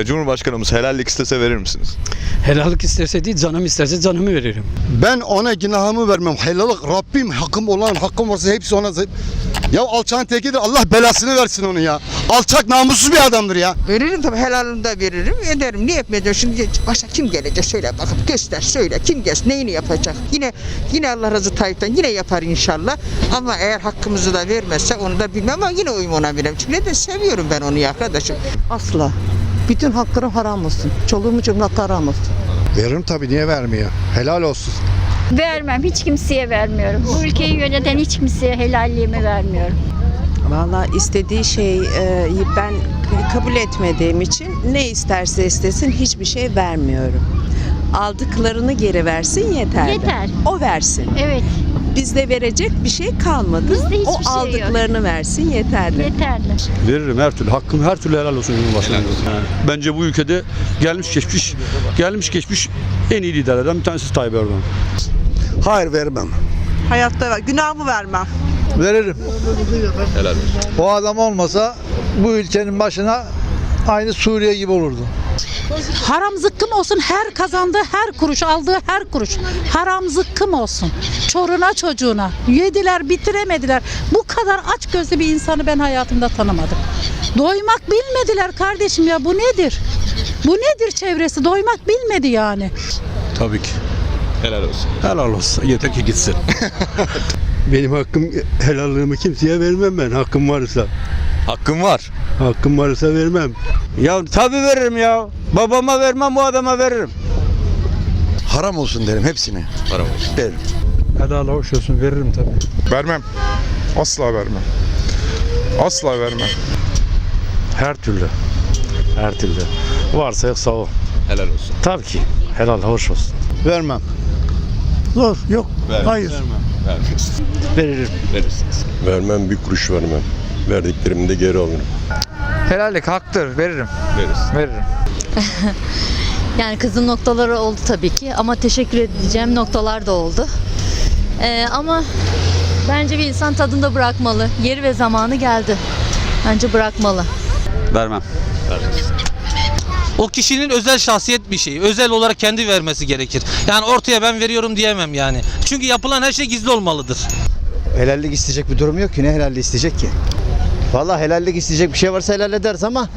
Ee, Cumhurbaşkanımız helallik istese verir misiniz? Helallik isterse değil canım isterse canımı veririm. Ben ona günahımı vermem. Helallik Rabbim hakkım olan hakkım varsa hepsi ona. Ya alçağın tekidir Allah belasını versin onu ya. Alçak namussuz bir adamdır ya. Veririm tabii helalini de veririm ederim. Niye etmeyeceğim şimdi başa kim gelecek söyle bakıp göster söyle kim gelsin neyini yapacak. Yine yine Allah razı Tayyip'ten yine yapar inşallah. Ama eğer hakkımızı da vermezse onu da bilmem ama yine uyum ona veririm. Çünkü neden seviyorum ben onu ya arkadaşım. Asla. Bütün haklarım haram olsun. Çoluğumun çocuğumun hakkı haram olsun. Veririm tabii niye vermiyor? Helal olsun. Vermem. Hiç kimseye vermiyorum. Bu ülkeyi yöneten hiç kimseye helalliğimi vermiyorum. Valla istediği şeyi ben kabul etmediğim için ne isterse istesin hiçbir şey vermiyorum. Aldıklarını geri versin yeterli. Yeter. O versin. Evet. Bizde verecek bir şey kalmadı. Bizde hiçbir o şey yok. aldıklarını versin yeterli. Yeterli. Veririm her türlü. Hakkım her türlü helal olsun Cumhurbaşkanı. Bence bu ülkede gelmiş geçmiş gelmiş geçmiş en iyi liderlerden bir tanesi Tayyip Erdoğan. Hayır vermem. Hayatta ver. Günahımı vermem. Veririm. Helal olsun. O adam olmasa bu ülkenin başına aynı Suriye gibi olurdu. Haram zıkkım olsun her kazandığı her kuruş aldığı her kuruş haram zıkkım olsun. Çoruna çocuğuna yediler bitiremediler. Bu kadar aç gözlü bir insanı ben hayatımda tanımadım. Doymak bilmediler kardeşim ya bu nedir? Bu nedir çevresi? Doymak bilmedi yani. Tabii ki. Helal olsun. Helal olsun. Yeter ki gitsin. Benim hakkım helallığımı kimseye vermem ben hakkım varsa. Hakkım var. Hakkım varsa vermem. ya tabii veririm ya. Babama vermem bu adama veririm. Haram olsun derim hepsine. Haram olsun. Derim. Helal hoş olsun veririm tabii. Vermem. Asla vermem. Asla vermem. Her türlü. Her türlü. Varsa yoksa o. Helal olsun. Tabii ki. Helal hoş olsun. Vermem. Zor yok. Vermez. Hayır. Vermez. Veririm. Verirsiniz. Vermem bir kuruş vermem. Verdiklerimi de geri alırım. Helallik haktır veririm. Veririz. Veririm. Yani kızım noktaları oldu tabii ki ama teşekkür edeceğim noktalar da oldu. Ee, ama bence bir insan tadında bırakmalı. Yeri ve zamanı geldi. Bence bırakmalı. Vermem. O kişinin özel şahsiyet bir şey. Özel olarak kendi vermesi gerekir. Yani ortaya ben veriyorum diyemem yani. Çünkü yapılan her şey gizli olmalıdır. Helallik isteyecek bir durum yok ki. Ne helallik isteyecek ki? Vallahi helallik isteyecek bir şey varsa helal ederiz ama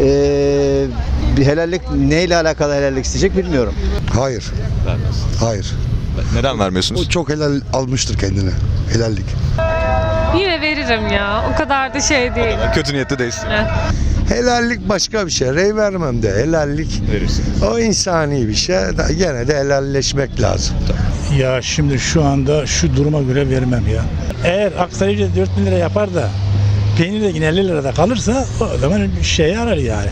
eee, bir helallik neyle alakalı helallik isteyecek bilmiyorum. Hayır. Vermez. Hayır. Neden vermiyorsunuz? O çok helal almıştır kendine. Helallik. Yine veririm ya. O kadar da şey değil. Kötü niyetli değilsin. Helallik başka bir şey. Rey vermem de. Helallik Verirsiniz. o insani bir şey. Da Gene de helalleşmek lazım. Ya şimdi şu anda şu duruma göre vermem ya. Eğer ücret 4 bin lira yapar da peynir de yine 50 lirada kalırsa o zaman bir şey yarar yani.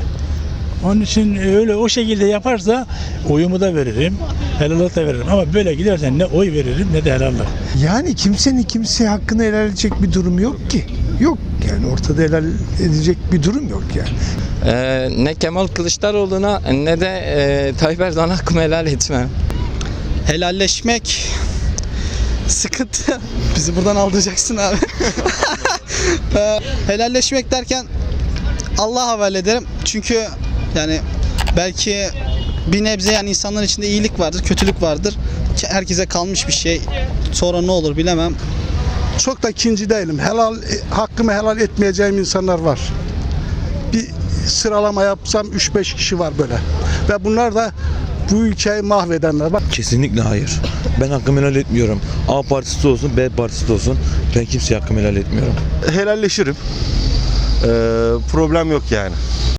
Onun için öyle o şekilde yaparsa oyumu da veririm, helallik da veririm. Ama böyle gidersen ne oy veririm ne de helallik. Yani kimsenin kimseye hakkını helal edecek bir durum yok ki. Yok yani ortada helal edecek bir durum yok yani. Ee, ne Kemal Kılıçdaroğlu'na ne de e, Tayyip Erdoğan'a hakkımı helal etmem. Helalleşmek sıkıntı. Bizi buradan aldıracaksın abi. Ee, Helalleşmek derken Allah'a havale ederim. Çünkü yani belki bir nebze yani insanların içinde iyilik vardır, kötülük vardır. Herkese kalmış bir şey. Sonra ne olur bilemem. Çok da ikinci değilim. Helal hakkımı helal etmeyeceğim insanlar var. Bir sıralama yapsam 3-5 kişi var böyle. Ve bunlar da bu ülkeyi mahvedenler. Bak Kesinlikle hayır. Ben hakkımı helal etmiyorum. A partisi de olsun, B partisi de olsun. Ben kimseye hakkımı helal etmiyorum. helalleşirim. problem yok yani.